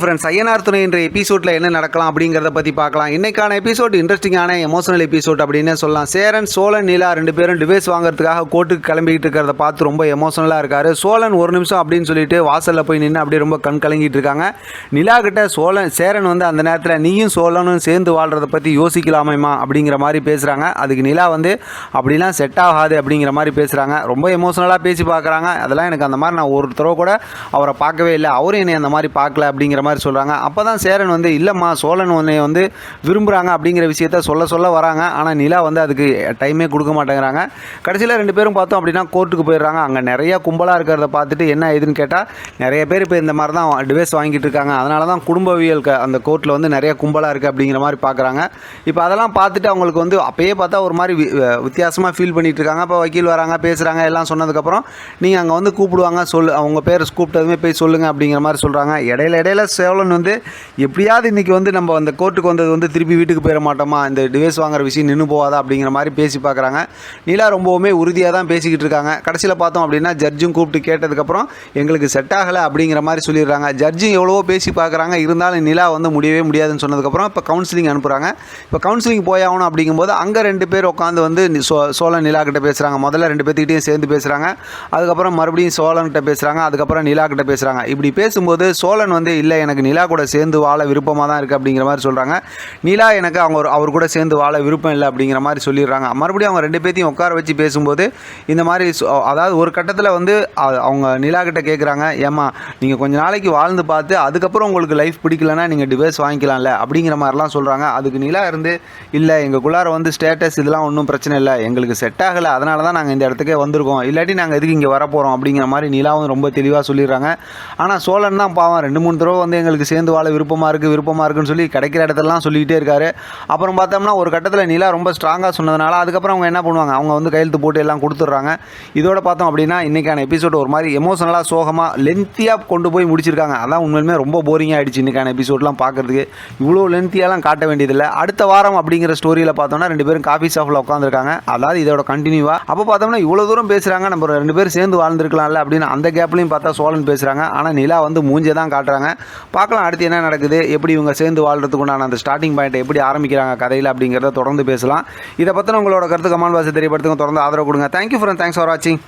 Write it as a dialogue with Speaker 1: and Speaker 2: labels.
Speaker 1: Friends Ayyanar துணை என்ற எபிசோடில் என்ன நடக்கலாம் அப்படிங்கிறத பற்றி பார்க்கலாம். இன்னைக்கான எபிசோட் இன்ட்ரெஸ்டிங்கான எமோஷனல் எபிசோட் அப்படின்னு சொல்லலாம். சேரன் சோழன் நீலா ரெண்டு பேரும் டிவைஸ் வாங்குறதுக்காக கோர்ட்டுக்கு கிளம்பிக்கிட்டு இருக்கிறத பார்த்து ரொம்ப எமோஷனலாக இருக்காரு. சோழன் ஒரு நிமிஷம் அப்படின்னு சொல்லிட்டு வாசலில் போய் நின்று அப்படியே ரொம்ப கண் கலங்கிட்டு இருக்காங்க. நிலா கிட்ட சோழன் சேரன் வந்து அந்த நேரத்தில் நீயும் சோழனும் சேர்ந்து வாழ்கிறத பற்றி யோசிக்கலாமேமா அப்படிங்கிற மாதிரி பேசுகிறாங்க அதுக்கு நிலா வந்து அப்படிலாம் செட் ஆகாது அப்படிங்கிற மாதிரி பேசுகிறாங்க ரொம்ப எமோஷனலாக பேசி பார்க்குறாங்க. அதெல்லாம் எனக்கு அந்த மாதிரி நான் ஒரு தடவை கூட அவரை பார்க்கவே இல்லை. அவரும் என்னை அந்த மாதிரி பார்க்கல அப்படிங்கிற மாதிரி சொல்கிறாங்க அப்போ தான் சேரன் வந்து இல்லைம்மா சோழன் உன்னை வந்து விரும்புகிறாங்க அப்படிங்கிற விஷயத்த சொல்ல சொல்ல வராங்க. ஆனால் நிலா வந்து அதுக்கு டைமே கொடுக்க மாட்டேங்கிறாங்க. கடைசியில் ரெண்டு பேரும் பார்த்தோம் அப்படின்னா கோர்ட்டுக்கு போயிடுறாங்க. அங்கே நிறைய கும்பலாக இருக்கிறத பார்த்துட்டு என்ன ஏதுன்னு கேட்டால் நிறைய பேர் இப்போ இந்த மாதிரி தான் டிவைஸ் வாங்கிட்டு இருக்காங்க. அதனால தான் குடும்பவியல் க- அந்த கோர்ட்டில் வந்து நிறைய கும்பலாக இருக்குது அப்படிங்கிற மாதிரி பார்க்குறாங்க. இப்போ அதெல்லாம் பார்த்துட்டு அவங்களுக்கு வந்து அப்பயே பார்த்தா ஒரு மாதிரி வி- வித்தியாசமாக ஃபீல் பண்ணிட்டு இருக்காங்க. அப்போ வக்கீல் வராங்க பேசுகிறாங்க எல்லாம் சொன்னதுக்கப்புறம் நீங்கள் அங்கே வந்து கூப்பிடுவாங்க சொல்லு. அவங்க பேர் கூப்பிட்டதுமே போய் சொல்லுங்கள் அப்படிங்கிற மாதிரி சொல்கிறாங்க இடையில இடையில சேவலன் வந்து எப்படியாவது இன்றைக்கி வந்து நம்ம அந்த கோர்ட்டுக்கு வந்தது வந்து திருப்பி வீட்டுக்கு போயிட மாட்டோமா? இந்த டிவைஸ் வாங்குற விஷயம் நின்று போகாதா? அப்படிங்கிற மாதிரி பேசி பார்க்குறாங்க. நீலா ரொம்பவுமே உறுதியாக தான் பேசிக்கிட்டு இருக்காங்க. கடைசியில் பார்த்தோம் அப்படின்னா ஜட்ஜும் கூப்பிட்டு கேட்டதுக்கப்புறம் எங்களுக்கு செட் ஆகலை அப்படிங்கிற மாதிரி சொல்லிடுறாங்க. ஜட்ஜும் எவ்வளவோ பேசி பார்க்குறாங்க. இருந்தாலும் நிலா வந்து முடியவே முடியாதுன்னு சொன்னதுக்கப்புறம் இப்போ கவுன்சிலிங் அனுப்புகிறாங்க இப்போ கவுன்சிலிங் போயாகணும் அப்படிங்கும்போது அங்கே ரெண்டு பேர் உட்காந்து வந்து சோ சோழன் நிலா கிட்ட பேசுகிறாங்க முதல்ல ரெண்டு பேர்த்துக்கிட்டையும் சேர்ந்து பேசுகிறாங்க அதுக்கப்புறம் மறுபடியும் சோழன்கிட்ட பேசுகிறாங்க அதுக்கப்புறம் நிலா கிட்ட பேசுகிறாங்க இப்படி பேசும்போது சோழன் வந்து இல்லை எனக்கு எனக்கு நிலா கூட சேர்ந்து வாழ விருப்பமாக தான் இருக்குது அப்படிங்கிற மாதிரி சொல்கிறாங்க நிலா எனக்கு அவங்க ஒரு- அவர் கூட சேர்ந்து வாழ விருப்பம் இல்லை அப்படிங்கிற மாதிரி சொல்லிடுறாங்க. மறுபடியும் அவங்க ரெண்டு பேர்த்தையும் உட்கார வச்சு பேசும்போது இந்த மாதிரி அதாவது ஒரு கட்டத்தில் வந்து அவங்க நிலா கிட்ட கேட்குறாங்க ஏம்மா நீங்கள் கொஞ்ச நாளைக்கு வாழ்ந்து பார்த்து அதுக்கப்புறம் உங்களுக்கு லைஃப் பிடிக்கலன்னா நீங்கள் டிவைஸ் வாங்கிக்கலாம்ல அப்படிங்கிற மாதிரிலாம் சொல்கிறாங்க அதுக்கு நிலா இருந்து இல்லை எங்களுக்குள்ளார வந்து ஸ்டேட்டஸ் இதெல்லாம் ஒன்றும் பிரச்சனை இல்லை. எங்களுக்கு செட் ஆகலை. அதனால தான் நாங்கள் இந்த இடத்துக்கே வந்திருக்கோம். இல்லாட்டி நாங்கள் எதுக்கு இங்கே வரப்போகிறோம் அப்படிங்கிற மாதிரி நிலாவும் ரொம்ப தெளிவாக சொல்லிடுறாங்க. ஆனால் சோழன் தான் பாவம். ரெண்டு மூணு தடவை வந்து எங்களுக்கு சேர்ந்து வாழ விருப்பமாக இருக்குது விருப்பமாக இருக்குன்னு சொல்லி கிடைக்கிற இடத்துலலாம் சொல்லிக்கிட்டே இருக்காரு. அப்புறம் பார்த்தோம்னா ஒரு கட்டத்தில் நிலா ரொம்ப ஸ்ட்ராங்காக சொன்னதுனால அதுக்கப்புறம் அவங்க என்ன பண்ணுவாங்க? அவங்க வந்து கையெழுத்து போட்டு எல்லாம் கொடுத்துட்றாங்க. இதோட பார்த்தோம் அப்படின்னா இன்றைக்கான எபிசோட் ஒரு மாதிரி எமோஷனலாக சோகமாக லென்த்தியாக கொண்டு போய் முடிச்சிருக்காங்க. அதான் உண்மையிலுமே ரொம்ப போரிங்காக ஆகிடுச்சு இன்றைக்கான எபிசோட்லாம் பார்க்குறதுக்கு. இவ்வளோ லென்த்தியாலாம் காட்ட வேண்டியதில்லை. அடுத்த வாரம் அப்படிங்கிற ஸ்டோரியில் பார்த்தோம்னா ரெண்டு பேரும் காஃபி ஷாப்பில் உட்காந்துருக்காங்க அதாவது இதோட கண்டினியூவாக அப்போ பார்த்தோம்னா இவ்வளோ தூரம் பேசுகிறாங்க நம்ம ரெண்டு பேரும் சேர்ந்து வாழ்ந்துருக்கலாம்ல அப்படின்னு அந்த கேப்லையும் பார்த்தா சோழன் பேசுகிறாங்க ஆனால் நிலா வந்து மூஞ்சே தான் காட்டுறாங்க. பார்க்கலாம் அடுத்து என்ன நடக்குது எப்படி இவங்க சேர்ந்து வாழ்றதுக்கு உண்டான அந்த ஸ்டார்டிங் பாயிண்ட் எப்படி ஆரம்பிக்கிறாங்க கதையில் அப்படிங்கிறத தொடர்ந்து பேசலாம். இதை பற்றின உங்களோட கருத்து கமான் வாசி தெரியப்படுத்துங்க. தொடர்ந்து ஆதரவு கொடுங்க. தேங்க்யூ ஃப்ரெண்ட் தேங்க்ஸ் ஃபார் வாட்சிங்